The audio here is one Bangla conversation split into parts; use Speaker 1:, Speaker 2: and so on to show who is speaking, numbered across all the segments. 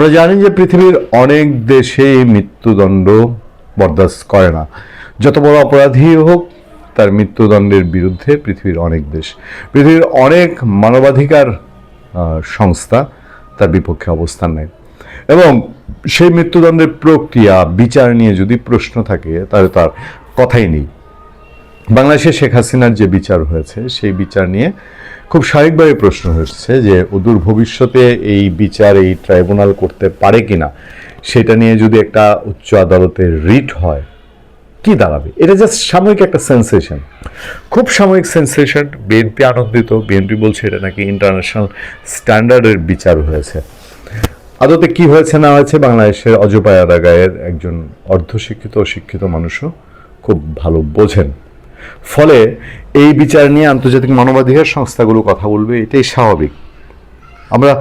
Speaker 1: আপনারা জানেন যে পৃথিবীর অনেক দেশে মৃত্যুদণ্ড বরদাস্ত করে না। যত বড় অপরাধী হোক, তার মৃত্যুদণ্ডের বিরুদ্ধে পৃথিবীর অনেক দেশ, পৃথিবীর অনেক মানবাধিকার সংস্থা তার বিপক্ষে অবস্থান নেয়। এবং সেই মৃত্যুদণ্ডের প্রক্রিয়া, বিচার নিয়ে যদি প্রশ্ন থাকে, তাহলে তার কথাই নেই। বাংলাদেশে শেখ হাসিনার যে বিচার হয়েছে, সেই বিচার নিয়ে খুব স্বাভাবিকভাবে প্রশ্ন হয়েছে যে অদূর ভবিষ্যতে এই বিচার, এই ট্রাইব্যুনাল করতে পারে কিনা, সেটা নিয়ে যদি একটা উচ্চ আদালতের রিট হয়, কি দাঁড়াবে? এটা জাস্ট সাময়িক একটা সেন্সেশন খুব সাময়িক সেন্সেশন বিএনপি আনন্দিত বিএনপি বলছে এটা নাকি ইন্টারন্যাশনাল স্ট্যান্ডার্ডের বিচার হয়েছে। আদতে কি হয়েছে না হয়েছে বাংলাদেশের অজপায় আদাগায়ের একজন অর্ধশিক্ষিত শিক্ষিত মানুষও খুব ভালো বোঝেন। ফলে এই বিচার নিয়ে আন্তর্জাতিক মানবাধিকার সংস্থাগুলো কথা বলবে, এটাই স্বাভাবিক। আমরা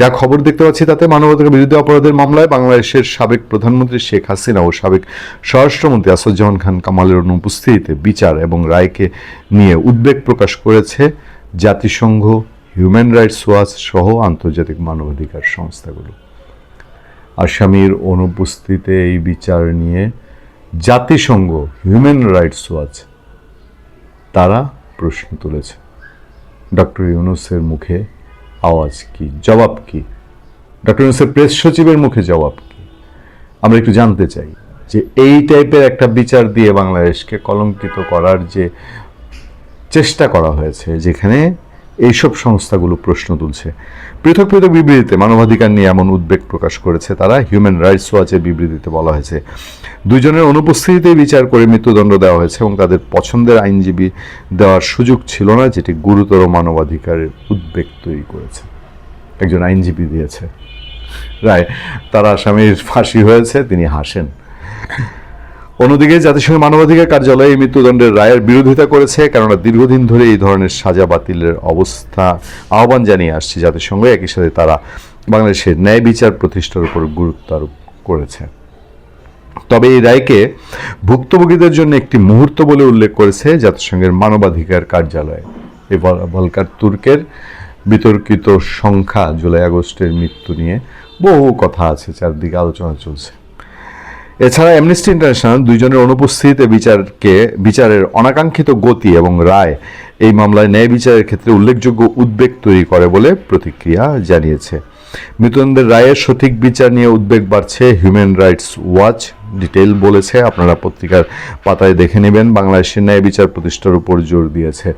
Speaker 1: যা খবর দেখতে পাচ্ছি তাতে মানবাধিকার বিরুদ্ধে অপরাধের মামলায় বাংলাদেশের সাবেক প্রধানমন্ত্রী শেখ হাসিনা ও সাবেক স্বরাষ্ট্রমন্ত্রী আসাদুজ্জামান খান কামালের অনুপস্থিতিতে বিচার এবং রায়কে নিয়ে উদ্বেগ প্রকাশ করেছে জাতিসংঘ হিউম্যান রাইটস ওয়াচ সহ আন্তর্জাতিক মানবাধিকার সংস্থাগুলো। আসামির অনুপস্থিতিতে এই বিচার নিয়ে জাতিসংঘ হিউম্যান রাইটস ওয়াচ তারা প্রশ্ন তুলেছে। ডক্টর ইউনুসের মুখে আওয়াজ কি, জবাব কি? ডক্টর ইউনুসের প্রেস সচিবের মুখে জবাব কি? আমরা একটু জানতে চাই যে এই টাইপের একটা বিচার দিয়ে বাংলাদেশকে কলঙ্কিত করার যে চেষ্টা করা হয়েছে, যেখানে এইসব সংস্থাগুলো প্রশ্ন তুলছে। পৃথক পৃথক বিবৃতিতে মানবাধিকার নিয়ে এমন উদ্বেগ প্রকাশ করেছে তারা হিউম্যান রাইটস ওয়াচের বিবৃতিতে বলা হয়েছে। দুইজনের অনুপস্থিতিতে বিচার করে মৃত্যুদণ্ড দেওয়া হয়েছে এবং তাদের পছন্দের আইনজীবী দেওয়ার সুযোগ ছিল না, যেটি গুরুতর মানবাধিকারের উদ্বেগ তৈরি করেছে। একজন আইনজীবী দিয়েছে। রায়, তার আসামির ফাঁসি হয়েছে, তিনি হাসেন। অন্যদিকে জাতিসংঘ মানবাধিকার কার্যালয়ে এই মৃত্যুদণ্ডের রায়ের বিরোধিতা করেছে, কেননা দীর্ঘদিন ধরে এই ধরনের সাজা বাতিলের অবস্থা আহ্বান জানিয়ে আসছে জাতিসংঘ। একই সাথে তারা বাংলাদেশের ন্যায় বিচার প্রতিষ্ঠার উপর গুরুত্ব আরোপ করেছে। তবে এই রায়কে ভুক্তভোগীদের জন্য একটি মুহূর্ত বলে উল্লেখ করেছে জাতিসংঘের মানবাধিকার কার্যালয়। এই ভলকার তুর্কের বিতর্কিত সংখ্যা জুলাই আগস্টের মৃত্যু নিয়ে বহু কথা আছে, চারদিকে আলোচনা চলছে। এছাড়া অ্যামনেস্টি ইন্টারন্যাশনাল দুইজনের অনুপস্থিতিতে বিচারকে, বিচারের অনাকাঙ্ক্ষিত গতি এবং রায় এই মামলায় ন্যায় বিচারের ক্ষেত্রে উল্লেখযোগ্য উদ্বেগ তৈরি করে বলে প্রতিক্রিয়া জানিয়েছে। মৃত্যুদণ্ডের রায়ের সঠিক বিচার নিয়ে উদ্বেগ বাড়ছে হিউম্যান রাইটস ওয়াচ ডিটেল বলেছে। আপনারা পত্রিকার পাতায় দেখে নেবেন, বাংলাদেশের ন্যায় বিচার প্রতিষ্ঠার উপর জোর দিয়েছে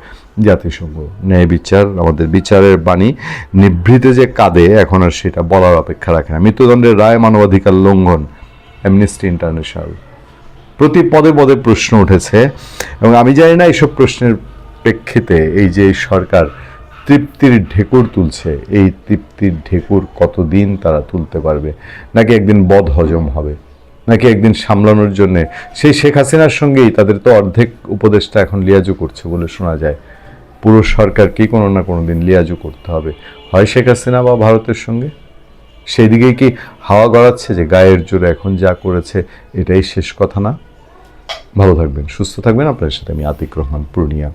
Speaker 1: জাতিসংঘ। ন্যায় বিচার, আমাদের বিচারের বাণী নিভৃতে যে কাঁদে, এখন আর সেটা বলার অপেক্ষা রাখে না। মৃত্যুদণ্ডের রায় মানবাধিকার লঙ্ঘন। অ্যামনেস্টি ইন্টারন্যাশনাল প্রতি পদে পদে প্রশ্ন উঠেছে এবং আমি জানি না এইসব প্রশ্নের প্রেক্ষিতে এই যে সরকার তৃপ্তির ঢেকুর তুলছে, এই তৃপ্তির ঢেকুর কতদিন তারা তুলতে পারবে? নাকি একদিন বদ হজম হবে? নাকি একদিন সামলানোর জন্য? সেই শেখ হাসিনার সঙ্গেই তাদের তো অর্ধেক উপদেশটা এখন লিয়াজু করছে বলে শোনা যায়। পুরো সরকারকেই কোনো না কোনো দিন লিয়াজু করতে হবে? হয় শেখ হাসিনা বা ভারতের সঙ্গে? সেই দিকে কি হাওয়া গড়াচ্ছে যে গায়ের জোরে এখন যা করেছে এটাই শেষ কথা না? ভালো থাকবেন, সুস্থ থাকবেন। আপনার সাথে আমি আতিক রহমান, পূর্ণিয়া।